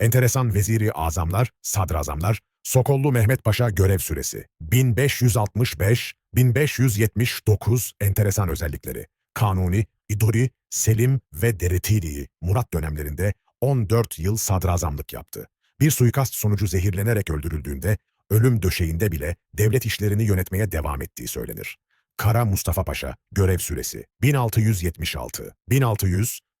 Enteresan veziri azamlar, sadrazamlar, Sokollu Mehmet Paşa görev süresi 1565-1579 enteresan özellikleri. Kanuni, İdori, Selim ve Deretiri Murat dönemlerinde 14 yıl sadrazamlık yaptı. Bir suikast sonucu zehirlenerek öldürüldüğünde ölüm döşeğinde bile devlet işlerini yönetmeye devam ettiği söylenir. Kara Mustafa Paşa görev süresi 1676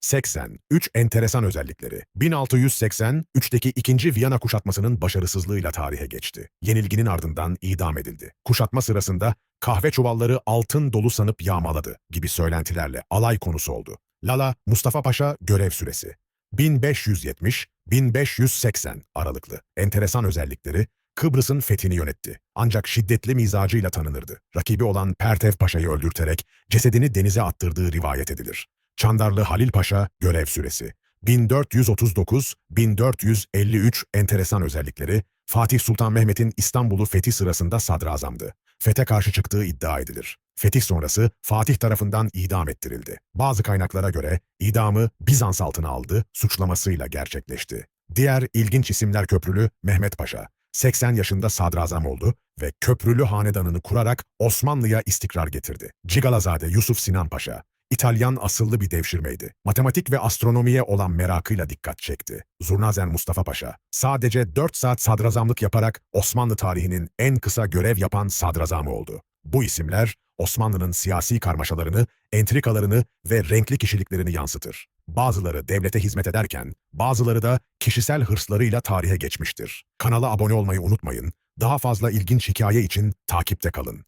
1683 enteresan özellikleri 1683'teki 2. Viyana kuşatmasının başarısızlığıyla tarihe geçti. Yenilginin ardından idam edildi. Kuşatma sırasında kahve çuvalları altın dolu sanıp yağmaladı gibi söylentilerle alay konusu oldu. Lala Mustafa Paşa görev süresi 1570-1580 aralıklı. Enteresan özellikleri Kıbrıs'ın fethini yönetti. Ancak şiddetli mizacıyla tanınırdı. Rakibi olan Pertev Paşa'yı öldürterek cesedini denize attırdığı rivayet edilir. Çandarlı Halil Paşa görev süresi 1439-1453 enteresan özellikleri Fatih Sultan Mehmet'in İstanbul'u fethi sırasında sadrazamdı. Fethe karşı çıktığı iddia edilir. Fetih sonrası Fatih tarafından idam ettirildi. Bazı kaynaklara göre idamı Bizans altına aldı, suçlamasıyla gerçekleşti. Diğer ilginç isimler Köprülü Mehmet Paşa. 80 yaşında sadrazam oldu ve Köprülü hanedanını kurarak Osmanlı'ya istikrar getirdi. Cigalazade Yusuf Sinan Paşa, İtalyan asıllı bir devşirmeydi. Matematik ve astronomiye olan merakıyla dikkat çekti. Zurnazen Mustafa Paşa, sadece 4 saat sadrazamlık yaparak Osmanlı tarihinin en kısa görev yapan sadrazamı oldu. Bu isimler Osmanlı'nın siyasi karmaşalarını, entrikalarını ve renkli kişiliklerini yansıtır. Bazıları devlete hizmet ederken, bazıları da kişisel hırslarıyla tarihe geçmiştir. Kanala abone olmayı unutmayın. Daha fazla ilginç hikaye için takipte kalın.